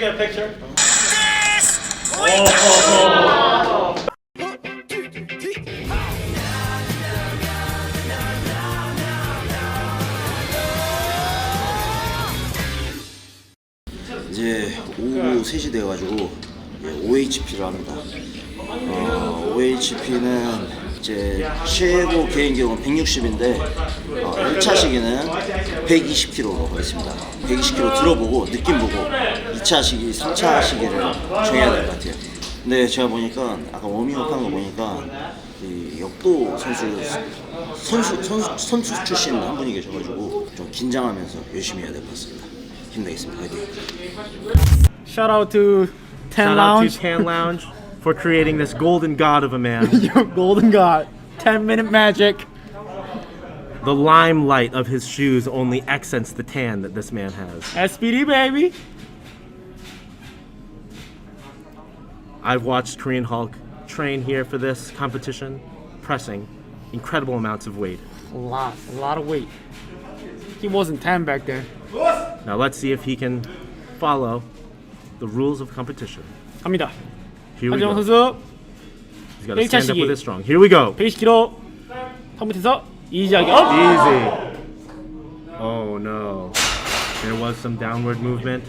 get a picture? 이제 오후 3시 돼가지고 OHP를 합니다. 어, OHP는 이제 최고 개인 기록은 160인데 어, 1차 시기는 120kg로 하겠습니다. 120kg 들어보고 느낌 보고 2차 시기, 3차 시기를 정해야 될 것 같아요. 근데 제가 보니까 아까 워밍업 한 거 보니까 이 역도 선수 선수 선수 선수 출신 한 분이 계셔가지고 좀 긴장하면서 열심히 해야 될 것 같습니다. 힘내겠습니다. 화이팅! Shout out to Ten Shout Lounge, out to Tan Lounge for creating this golden god of a man. your golden god. 10 minute magic. the limelight of his shoes only accents the tan that this man has. SPD baby. I've watched Korean Hulk train here for this competition, pressing incredible amounts of weight. A lot, a lot of weight. He wasn't 10 back then. Now let's see if he can follow the rules of competition. 갑니다. Here we 한정 go. 선수 He's got to 일차 stand up 시기. with it strong. Here we go. 120kg. 컴퓨터에서 이지하게 업. Easy. Oh no. There was some downward movement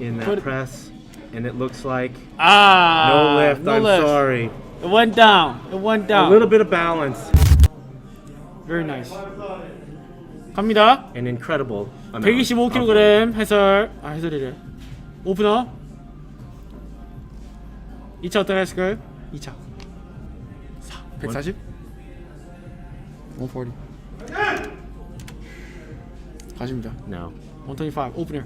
in that Put- press, and it looks like 아, no lift. no I'm lift. sorry. It went down. It went A down. little bit of balance. Very nice. 갑니다. An incredible amount. of- 125kg 해설. 아 해설이래. 오프너. 2차 어떻게 했을까요? 2차. 4. 140. 140. 가십니다. No. 125. 오프너.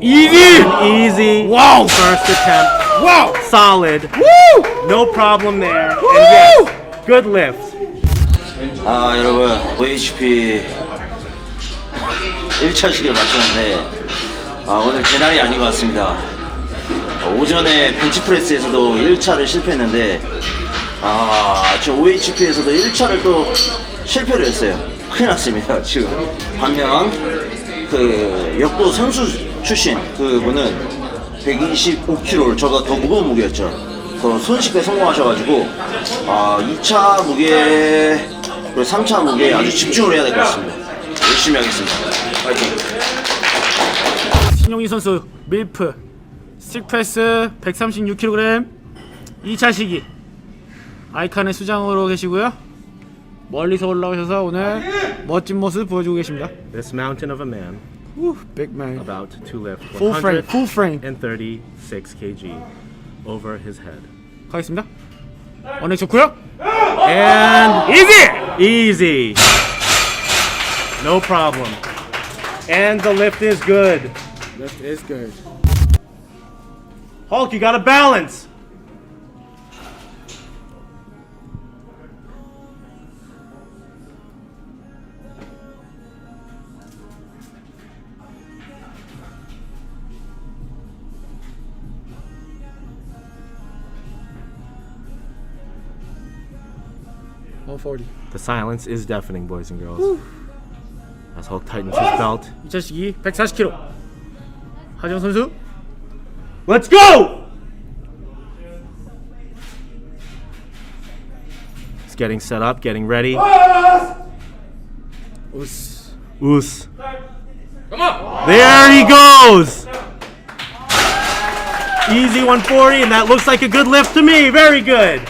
이지! Easy. 와우! First attempt. 와우! Solid. 우! No problem there. And yes, good lift. 아 여러분 OHP 1차 시기를 마쳤는데 아, 오늘 제 날이 아닌 것 같습니다 어, 오전에 벤치프레스에서도 1차를 실패했는데 아 저 OHP에서도 1차를 또 실패를 했어요. 큰일 났습니다 지금. 반면 그 역도 선수 출신 그 분은 125kg를 저보다 더 무거운 무게였죠. 더 손쉽게 성공하셔가지고 아 2차 무게 그리고 3차 무게에 아주 집중을 해야 될 것 같습니다. 열심히 하겠습니다. 파이팅! 신용희 선수 밀프 스틱패스 136kg 2차 시기 아이칸의 수장으로 계시고요 멀리서 올라오셔서 오늘 멋진 모습 보여주고 계십니다 This mountain of a man 우, 빅맨 about to lift full frame full frame 136 kg over his head. 가겠습니다 언행 좋고요 And 이지! easy. No problem. And the lift is good. That is good Hulk, you gotta balance. One forty. The silence is deafening, boys and girls. As Hulk tightens his belt. 2차 시기 140kg 하정 선수 Let's go! He's getting set up, getting ready. 우스 Oos. There he goes! Easy 140, and that looks like a good lift to me. Very good.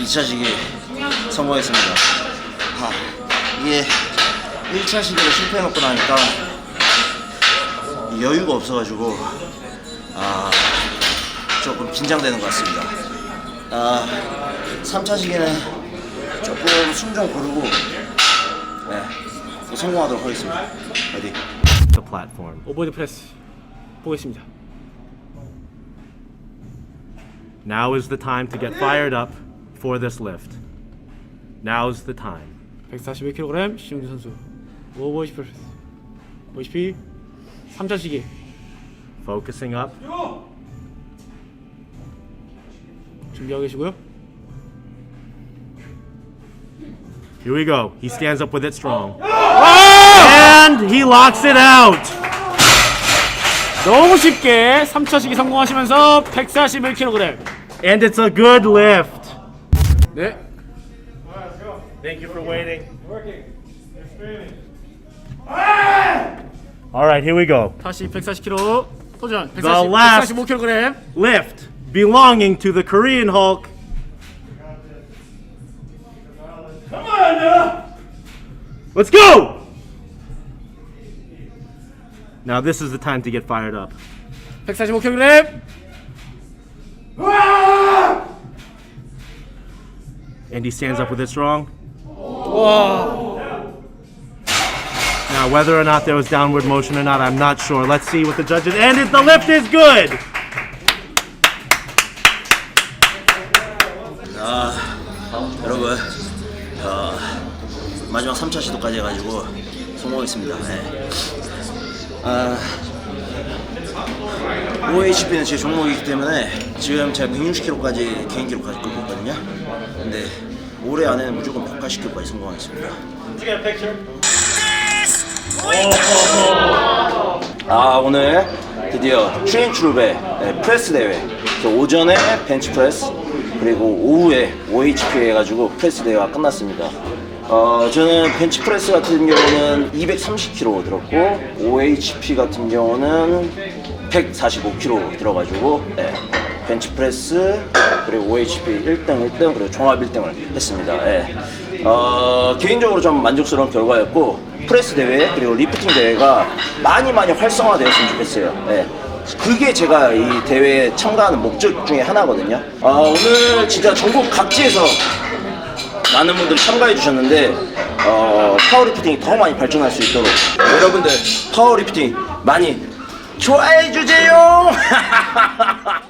2차 시기 성공했습니다. 아, 이게 1차 시기를 실패해놓고 나니까 여유가 없어가지고 아 조금 긴장되는 것 같습니다. 아 3차 시기는 조금 숨 좀 고르고 네, 또 성공하도록 하겠습니다. 화이팅. The platform. 오버드 프레스 보겠습니다 Now is the time to get fired up for this lift. Now's the time. 141kg 신용준 선수 오버워치 프레스 OHP 3차 시기 Focusing up. 준비하고 계시고요 Here we go. He stands up with it strong. And he locks it out. 너무 쉽게 3차 시기 성공하시면서 141kg. And it's a good lift. 네. Thank you for waiting. All right, here we go. 다시 140kg 도전. The last- 145kg. Lift belonging to the Korean Hulk. Come on now. Let's go. Now this is the time to get fired up. 145kg. And he stands up with it strong. Now, whether or not there was downward motion or not, I'm not sure. Let's see what the judges. And it, the lift is good. 여러분 어, 마지막 3차 시도까지 해가지고 성공했습니다. 네. 아, OHP는 제 종목이기 때문에 지금 제가 160kg까지 개인 기록까지 끌고 있거든요. 근데 올해 안에는 무조건 180kg까지 성공하겠습니다. 아 오늘 드디어 트레인 트룹의 네, 프레스 대회 그래서 오전에 벤치 프레스 그리고 오후에 OHP 해가지고 프레스 대회가 끝났습니다 어 저는 벤치 프레스 같은 경우는 230kg 들었고 OHP 같은 경우는 145kg 들어가지고 네, 벤치 프레스 그리고 OHP 1등 1등 그리고 종합 1등을 했습니다 예. 어, 개인적으로 좀 만족스러운 결과였고 프레스 대회 그리고 리프팅 대회가 많이 많이 활성화되었으면 좋겠어요. 예. 그게 제가 이 대회에 참가하는 목적 중에 하나거든요. 아, 오늘 진짜 전국 각지에서 많은 분들이 참가해 주셨는데 어, 파워리프팅이 더 많이 발전할 수 있도록 여러분들 파워리프팅 많이 좋아해 주세요.